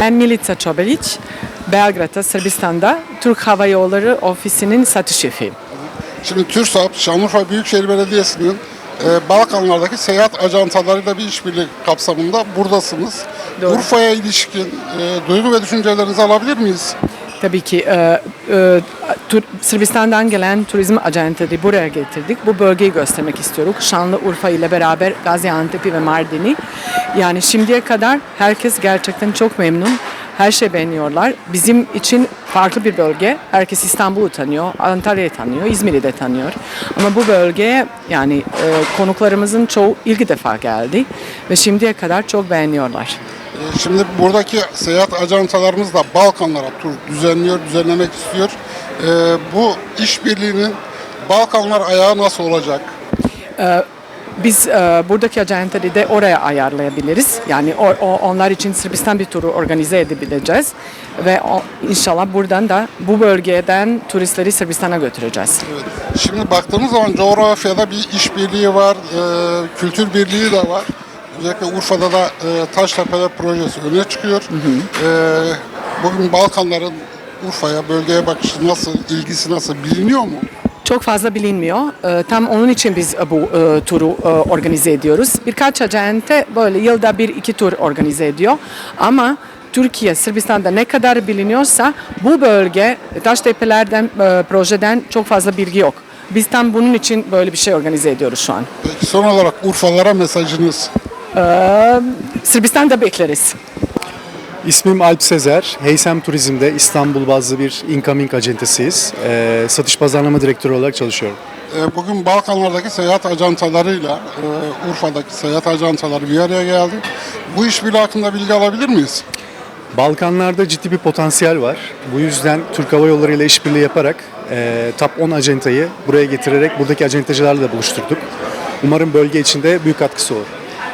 Ben Milica Çobelić, Belgrad'da, Sırbistan'da Türk Hava Yolları Ofisi'nin satış şefiyim. Şimdi TÜRSAP, Şanlıurfa Büyükşehir Belediyesi'nin e, Balkanlardaki seyahat ajantalarıyla bir işbirliği kapsamında buradasınız. Doğru. Urfa'ya ilişkin e, duygu ve düşüncelerinizi alabilir miyiz? Tabii ki e, e, Tur- Sırbistan'dan gelen turizm acentleri buraya getirdik. Bu bölgeyi göstermek istiyoruz. Şanlıurfa ile beraber Gaziantep'i ve Mardin'i. Yani şimdiye kadar herkes gerçekten çok memnun. Her şey beğeniyorlar. Bizim için farklı bir bölge. Herkes İstanbul'u tanıyor, Antalya'yı tanıyor, İzmir'i de tanıyor. Ama bu bölgeye yani e, konuklarımızın çoğu ilk defa geldi ve şimdiye kadar çok beğeniyorlar. E, Şimdi buradaki seyahat ajantalarımız da Balkanlara tur düzenliyor, düzenlemek istiyor. E, bu işbirliğinin Balkanlar ayağı nasıl olacak? Biz e, buradaki acentleri de oraya ayarlayabiliriz. Yani o, onlar için Sırbistan bir turu organize edebileceğiz. Ve o, inşallah buradan da bu bölgeden turistleri Sırbistan'a götüreceğiz. Evet. Şimdi baktığımız zaman coğrafyada bir işbirliği var, e, kültür birliği de var. Özellikle Urfa'da da e, Taştepeler projesi öne çıkıyor. E, bugün Balkanların Urfa'ya, bölgeye bakışı nasıl, ilgisi nasıl biliniyor mu? Çok fazla bilinmiyor. E, tam onun için biz e, bu e, turu e, organize ediyoruz. Birkaç acente böyle yılda bir iki tur organize ediyor. Ama Türkiye, Sırbistan'da ne kadar biliniyorsa bu bölge Taştepeler'den, e, projeden çok fazla bilgi yok. Biz tam bunun için böyle bir şey organize ediyoruz şu an. Peki son olarak Urfalılara mesajınız? Ee, Sırbistan'da bekleriz. İsmim Alp Sezer. Heysem Turizm'de İstanbul bazlı bir incoming acentesiyiz. Ee, satış pazarlama direktörü olarak çalışıyorum. E, Bugün Balkanlardaki seyahat ajantalarıyla e, Urfa'daki seyahat ajantaları bir araya geldi. Bu işbirliği hakkında bilgi alabilir miyiz? Balkanlarda ciddi bir potansiyel var. Bu yüzden Türk Hava Yolları ile işbirliği yaparak e, Top 10 acentayı buraya getirerek buradaki acentacılarla da buluşturduk. Umarım bölge içinde büyük katkısı olur.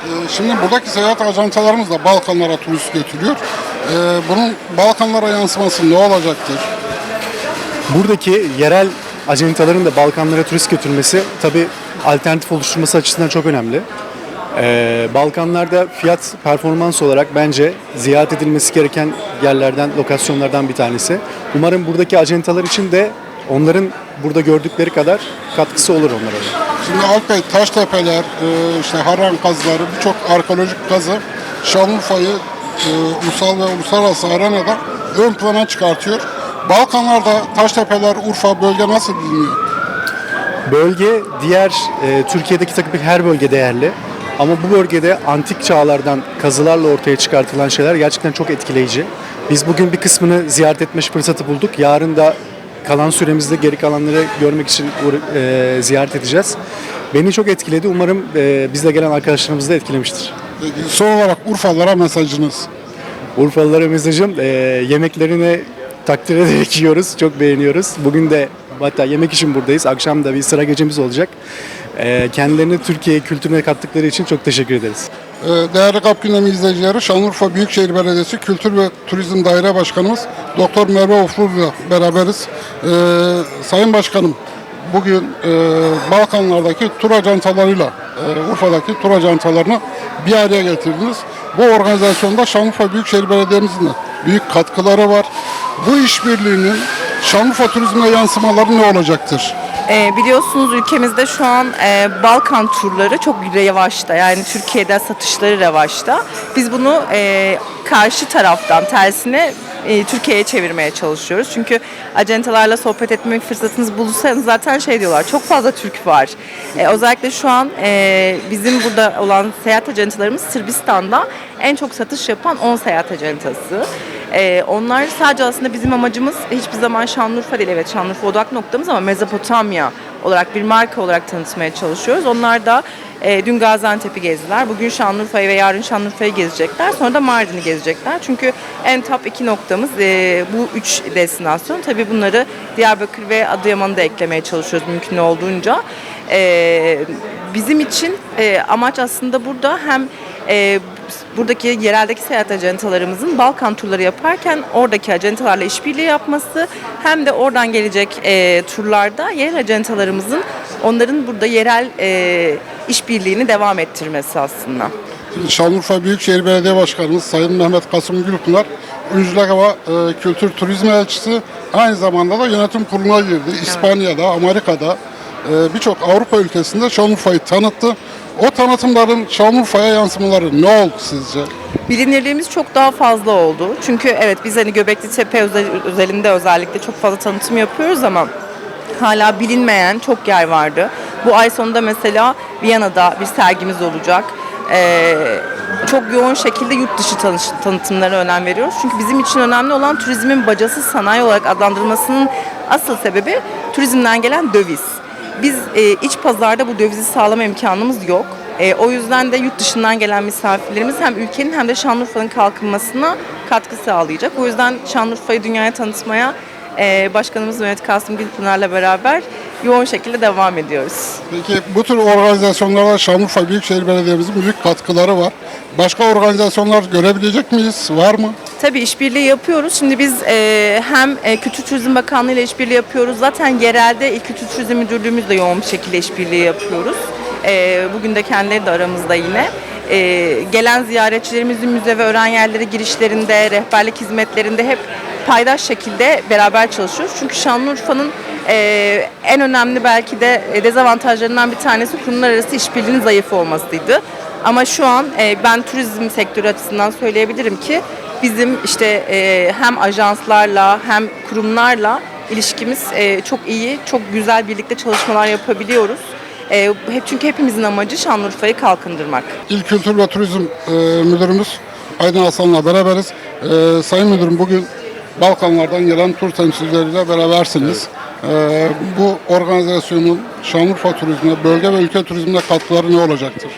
E, Şimdi buradaki seyahat ajantalarımız da Balkanlara turist götürüyor. E, Bunun Balkanlara yansıması ne olacaktır? Buradaki yerel acentaların da Balkanlara turist götürmesi tabii alternatif oluşturması açısından çok önemli. Ee, Balkanlarda fiyat performans olarak bence ziyaret edilmesi gereken yerlerden, lokasyonlardan bir tanesi. Umarım buradaki acentalar için de onların burada gördükleri kadar katkısı olur onlara. Şimdi Alpay Taştepeler, e, işte Harran kazıları, birçok arkeolojik kazı Şanlıurfa'yı e, ulusal ve uluslararası arenada ön plana çıkartıyor. Balkanlarda Taştepeler, Urfa bölge nasıl biliniyor? Bölge diğer e, Türkiye'deki takım her bölge değerli. Ama bu bölgede antik çağlardan kazılarla ortaya çıkartılan şeyler gerçekten çok etkileyici. Biz bugün bir kısmını ziyaret etme fırsatı bulduk. Yarın da kalan süremizde geri kalanları görmek için e, ziyaret edeceğiz. Beni çok etkiledi. Umarım e, bizle gelen arkadaşlarımız da etkilemiştir. Peki, son olarak Urfalılara mesajınız? Urfalılara mesajım e, yemeklerini takdir ederek yiyoruz. Çok beğeniyoruz. Bugün de hatta yemek için buradayız. Akşam da bir sıra gecemiz olacak. E, kendilerini Türkiye kültürüne kattıkları için çok teşekkür ederiz. Ee, Değerli Kap Gündemi izleyicileri, Şanlıurfa Büyükşehir Belediyesi Kültür ve Turizm Daire Başkanımız Doktor Merve Oflur'la beraberiz. Ee, Sayın Başkanım, bugün e, Balkanlardaki tur ajantalarıyla e, Urfa'daki tur ajantalarını bir araya getirdiniz. Bu organizasyonda Şanlıurfa Büyükşehir Belediye'mizin de büyük katkıları var. Bu işbirliğinin Şanlıurfa turizmine yansımaları ne olacaktır? Ee, biliyorsunuz ülkemizde şu an e, Balkan turları çok revaçta. Yani Türkiye'de satışları revaçta. Biz bunu e, karşı taraftan tersine e, Türkiye'ye çevirmeye çalışıyoruz. Çünkü acentalarla sohbet etme fırsatınız bulursanız zaten şey diyorlar çok fazla Türk var. E, özellikle şu an e, bizim burada olan seyahat acentalarımız Sırbistan'da en çok satış yapan 10 seyahat acentası. Ee, onlar sadece aslında bizim amacımız hiçbir zaman Şanlıurfa değil. Evet Şanlıurfa odak noktamız ama Mezopotamya olarak bir marka olarak tanıtmaya çalışıyoruz. Onlar da e, dün Gaziantep'i gezdiler. Bugün Şanlıurfa'yı ve yarın Şanlıurfa'yı gezecekler. Sonra da Mardin'i gezecekler. Çünkü en top iki noktamız e, bu üç destinasyon. Tabii bunları Diyarbakır ve Adıyaman'ı da eklemeye çalışıyoruz mümkün olduğunca. E, bizim için e, amaç aslında burada hem e, buradaki yereldeki seyahat acentalarımızın Balkan turları yaparken oradaki acentalarla işbirliği yapması hem de oradan gelecek e, turlarda yerel acentalarımızın onların burada yerel e, işbirliğini devam ettirmesi aslında. Şanlıurfa Büyükşehir Belediye Başkanımız Sayın Mehmet Kasım Gülpınar, Üncülek Hava e, Kültür Turizm Elçisi aynı zamanda da yönetim kuruluna girdi. İspanya'da, Amerika'da e, birçok Avrupa ülkesinde Şanlıurfa'yı tanıttı. O tanıtımların Şanlıurfa'ya yansımaları ne oldu sizce? Bilinirliğimiz çok daha fazla oldu. Çünkü evet biz hani Göbekli Tepe özel, özelinde özellikle çok fazla tanıtım yapıyoruz ama hala bilinmeyen çok yer vardı. Bu ay sonunda mesela Viyana'da bir sergimiz olacak. Ee, çok yoğun şekilde yurt dışı tanış, tanıtımlara önem veriyoruz. Çünkü bizim için önemli olan turizmin bacası sanayi olarak adlandırılmasının asıl sebebi turizmden gelen döviz. Biz e, iç pazarda bu dövizi sağlama imkanımız yok. E, o yüzden de yurt dışından gelen misafirlerimiz hem ülkenin hem de Şanlıurfa'nın kalkınmasına katkı sağlayacak. O yüzden Şanlıurfa'yı dünyaya tanıtmaya e, Başkanımız Mehmet Kasım Gülpınar'la beraber yoğun şekilde devam ediyoruz. Peki bu tür organizasyonlarda Şanlıurfa Büyükşehir Belediye'mizin büyük katkıları var. Başka organizasyonlar görebilecek miyiz? Var mı? Tabii işbirliği yapıyoruz. Şimdi biz e, hem e, Kültür Turizm Bakanlığı ile işbirliği yapıyoruz. Zaten yerelde İl Kültür Turizm Müdürlüğümüzle yoğun bir şekilde işbirliği yapıyoruz. E, bugün de kendileri de aramızda yine. E, gelen ziyaretçilerimizin müze ve öğren yerleri girişlerinde, rehberlik hizmetlerinde hep paydaş şekilde beraber çalışıyoruz. Çünkü Şanlıurfa'nın e, en önemli belki de e, dezavantajlarından bir tanesi kurumlar arası işbirliğinin zayıf olmasıydı. Ama şu an e, ben turizm sektörü açısından söyleyebilirim ki bizim işte e, hem ajanslarla hem kurumlarla ilişkimiz e, çok iyi, çok güzel birlikte çalışmalar yapabiliyoruz. E, hep çünkü hepimizin amacı Şanlıurfa'yı kalkındırmak. İl Kültür ve Turizm e, Müdürümüz Aydın Hasan'la beraberiz. E, Sayın Müdürüm bugün Balkanlardan gelen tur temsilcileriyle berabersiniz. E, bu organizasyonun Şanlıurfa turizmine, bölge ve ülke turizmine katkıları ne olacaktır?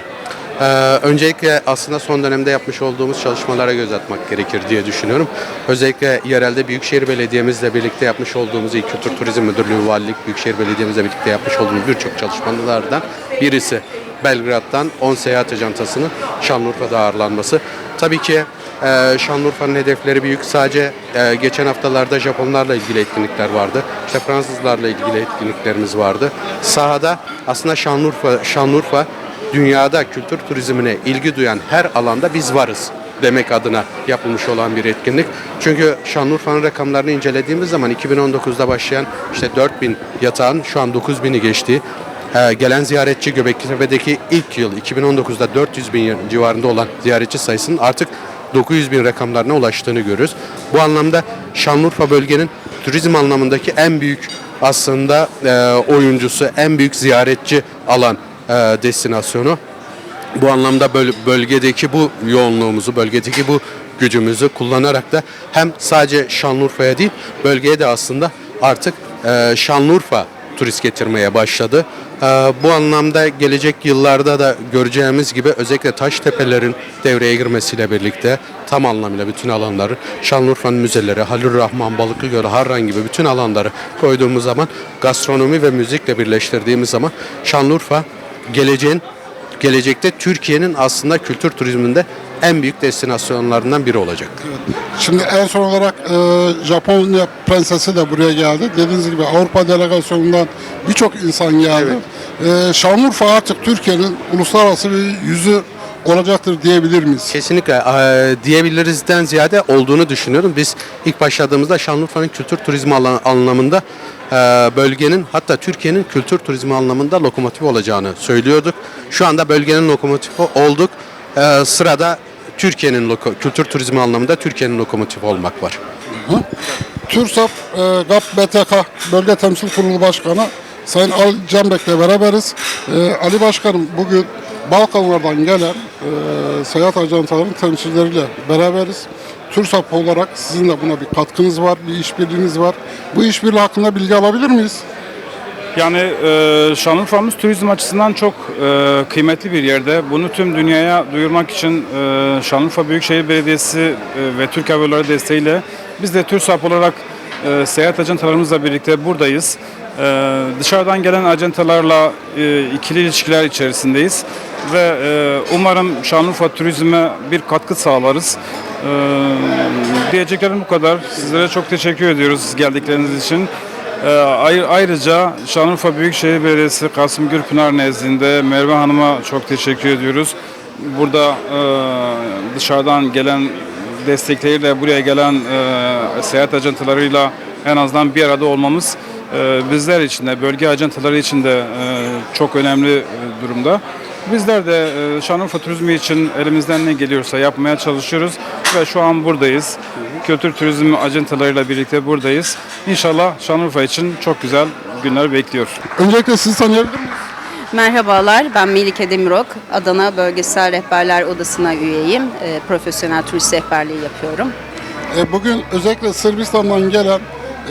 Ee, öncelikle aslında son dönemde yapmış olduğumuz çalışmalara göz atmak gerekir diye düşünüyorum. Özellikle yerelde Büyükşehir Belediye'mizle birlikte yapmış olduğumuz İl Kültür Turizm Müdürlüğü, Valilik, Büyükşehir Belediye'mizle birlikte yapmış olduğumuz birçok çalışmalardan birisi Belgrad'dan 10 seyahat ajantasının Şanlıurfa'da ağırlanması. Tabii ki e, Şanlıurfa'nın hedefleri büyük. Sadece e, geçen haftalarda Japonlarla ilgili etkinlikler vardı. İşte Fransızlarla ilgili etkinliklerimiz vardı. Sahada aslında Şanlıurfa, Şanlıurfa dünyada kültür turizmine ilgi duyan her alanda biz varız demek adına yapılmış olan bir etkinlik. Çünkü Şanlıurfa'nın rakamlarını incelediğimiz zaman 2019'da başlayan işte 4000 yatağın şu an 9000'i geçtiği ee, gelen ziyaretçi Göbeklitepe'deki ilk yıl 2019'da 400 bin civarında olan ziyaretçi sayısının artık 900 bin rakamlarına ulaştığını görüyoruz. Bu anlamda Şanlıurfa bölgenin turizm anlamındaki en büyük aslında e, oyuncusu, en büyük ziyaretçi alan destinasyonu. Bu anlamda böl- bölgedeki bu yoğunluğumuzu, bölgedeki bu gücümüzü kullanarak da hem sadece Şanlıurfa'ya değil, bölgeye de aslında artık e, Şanlıurfa turist getirmeye başladı. E, bu anlamda gelecek yıllarda da göreceğimiz gibi özellikle taş tepelerin devreye girmesiyle birlikte tam anlamıyla bütün alanları, Şanlıurfa'nın müzeleri, Halil Rahman, Balıklıgöl, Harran gibi bütün alanları koyduğumuz zaman gastronomi ve müzikle birleştirdiğimiz zaman Şanlıurfa geleceğin gelecekte Türkiye'nin aslında kültür turizminde en büyük destinasyonlarından biri olacak. Şimdi en son olarak e, Japonya prensesi de buraya geldi. Dediğiniz gibi Avrupa delegasyonundan birçok insan geldi. E, Şanlıurfa artık Türkiye'nin uluslararası bir yüzü olacaktır diyebilir miyiz? Kesinlikle eee, diyebilirizden ziyade olduğunu düşünüyorum. Biz ilk başladığımızda Şanlıurfa'nın kültür turizmi anlamında bölgenin hatta Türkiye'nin kültür turizmi anlamında lokomotif olacağını söylüyorduk. Şu anda bölgenin lokomotifi olduk. Eee, sırada Türkiye'nin kültür turizmi anlamında Türkiye'nin lokomotifi olmak var. Hı? TÜRSAP e, GAP BTK Bölge Temsil Kurulu Başkanı Sayın Ali Canbek'le beraberiz. E, Ali Başkanım bugün Balkanlardan gelen e, seyahat ajantalarının temsilcileriyle beraberiz. TÜRSAP olarak sizin de buna bir katkınız var, bir işbirliğiniz var. Bu işbirliği hakkında bilgi alabilir miyiz? Yani e, Şanlıurfa'mız turizm açısından çok e, kıymetli bir yerde. Bunu tüm dünyaya duyurmak için e, Şanlıurfa Büyükşehir Belediyesi e, ve Türk Hava Yolları desteğiyle biz de TÜRSAP olarak e, seyahat ajantalarımızla birlikte buradayız. E, dışarıdan gelen ajantalarla e, ikili ilişkiler içerisindeyiz ve e, umarım Şanlıurfa turizme bir katkı sağlarız. E, diyeceklerim bu kadar. Sizlere çok teşekkür ediyoruz geldikleriniz için. Ee, ayr- ayrıca Şanlıurfa Büyükşehir Belediyesi Kasım Gürpınar nezdinde Merve Hanım'a çok teşekkür ediyoruz. Burada e, dışarıdan gelen destekleriyle buraya gelen e, seyahat ajantalarıyla en azından bir arada olmamız e, bizler için de bölge ajantaları için de çok önemli durumda. Bizler de Şanlıurfa turizmi için elimizden ne geliyorsa yapmaya çalışıyoruz ve şu an buradayız. Kültür turizm ajantalarıyla birlikte buradayız. İnşallah Şanlıurfa için çok güzel günler bekliyor. Öncelikle sizi tanıyabilir miyiz? Merhabalar, ben Melike Demirok. Adana Bölgesel Rehberler Odası'na üyeyim. E, profesyonel turist rehberliği yapıyorum. E, Bugün özellikle Sırbistan'dan gelen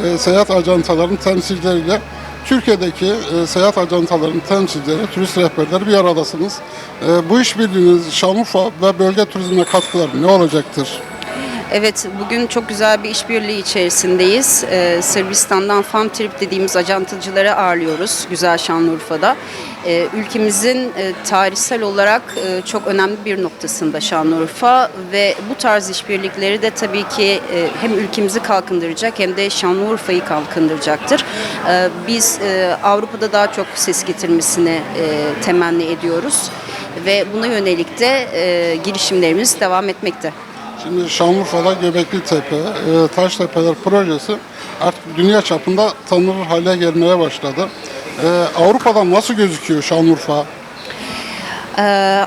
e, seyahat ajantalarının temsilcileriyle Türkiye'deki e, seyahat ajantalarının temsilcileri, turist rehberleri bir aradasınız. E, bu işbirliğiniz Şanlıurfa ve bölge turizmine katkıları ne olacaktır? Evet, bugün çok güzel bir işbirliği içerisindeyiz. Ee, Sırbistan'dan Farm Trip dediğimiz ajantıcıları ağırlıyoruz Güzel Şanlıurfa'da. Ee, ülkemizin e, tarihsel olarak e, çok önemli bir noktasında Şanlıurfa ve bu tarz işbirlikleri de tabii ki e, hem ülkemizi kalkındıracak hem de Şanlıurfa'yı kalkındıracaktır. Ee, biz e, Avrupa'da daha çok ses getirmesini e, temenni ediyoruz ve buna yönelik de e, girişimlerimiz devam etmekte. Şimdi Şanlıurfa'da Göbekli Tepe, e, Taştepeler projesi artık dünya çapında tanınır hale gelmeye başladı. E, Avrupa'dan nasıl gözüküyor Şanlıurfa? Ee,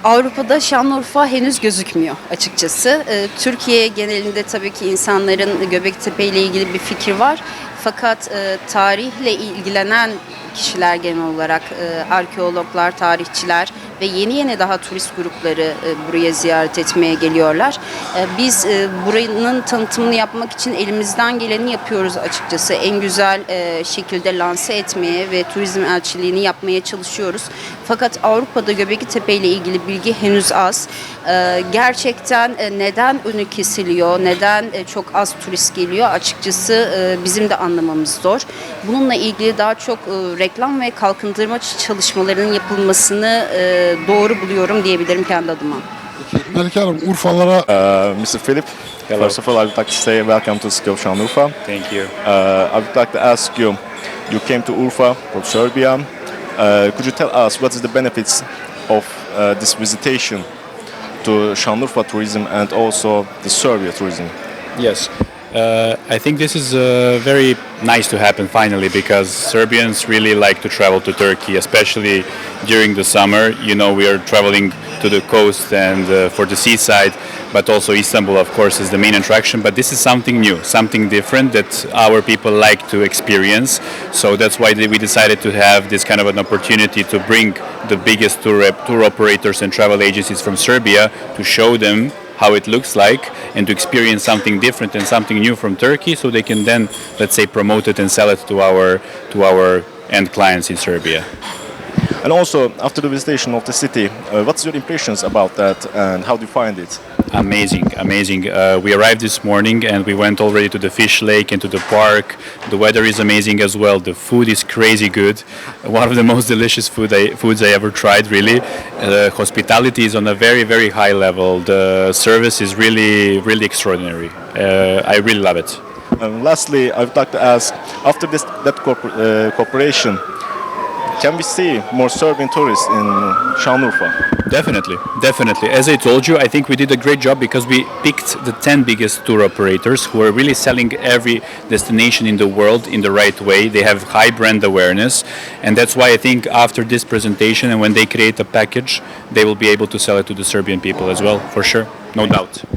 Avrupa'da Şanlıurfa henüz gözükmüyor açıkçası. Ee, Türkiye genelinde tabii ki insanların Göbektepe ile ilgili bir fikir var. Fakat e, tarihle ilgilenen kişiler genel olarak e, arkeologlar, tarihçiler ve yeni yeni daha turist grupları e, buraya ziyaret etmeye geliyorlar. E, biz e, buranın tanıtımını yapmak için elimizden geleni yapıyoruz açıkçası. En güzel e, şekilde lanse etmeye ve turizm elçiliğini yapmaya çalışıyoruz. Fakat Avrupa'da Göbekli Tepe ile ilgili bilgi henüz az. E, gerçekten e, neden önü kesiliyor, neden e, çok az turist geliyor açıkçası e, bizim de anlamamız zor. Bununla ilgili daha çok e, reklam ve kalkındırma çalışmalarının yapılmasını e, doğru buluyorum diyebilirim kendi adıma. Melike Hanım, Urfalara Uh, Mr. Philip, first of all, I would like to say welcome to Skill Şanlıurfa. Thank you. Uh, I would like to ask you, you came to Urfa from Serbia. Uh, could you tell us what is the benefits of uh, this visitation to Şanlıurfa tourism and also the Serbia tourism? Yes. Uh, I think this is uh, very nice to happen finally because Serbians really like to travel to Turkey, especially during the summer. You know, we are traveling to the coast and uh, for the seaside, but also Istanbul, of course, is the main attraction. But this is something new, something different that our people like to experience. So that's why we decided to have this kind of an opportunity to bring the biggest tour, tour operators and travel agencies from Serbia to show them how it looks like and to experience something different and something new from Turkey so they can then let's say promote it and sell it to our to our end clients in Serbia. And also, after the visitation of the city, uh, what's your impressions about that and how do you find it? Amazing, amazing. Uh, we arrived this morning and we went already to the fish lake and to the park. The weather is amazing as well. The food is crazy good. One of the most delicious food I, foods I ever tried, really. Uh, hospitality is on a very, very high level. The service is really, really extraordinary. Uh, I really love it. And lastly, I would like to ask, after this that corpor- uh, cooperation, can we see more Serbian tourists in Şanlıurfa? Definitely, definitely. As I told you, I think we did a great job because we picked the 10 biggest tour operators who are really selling every destination in the world in the right way. They have high brand awareness, and that's why I think after this presentation and when they create a package, they will be able to sell it to the Serbian people as well, for sure, no doubt.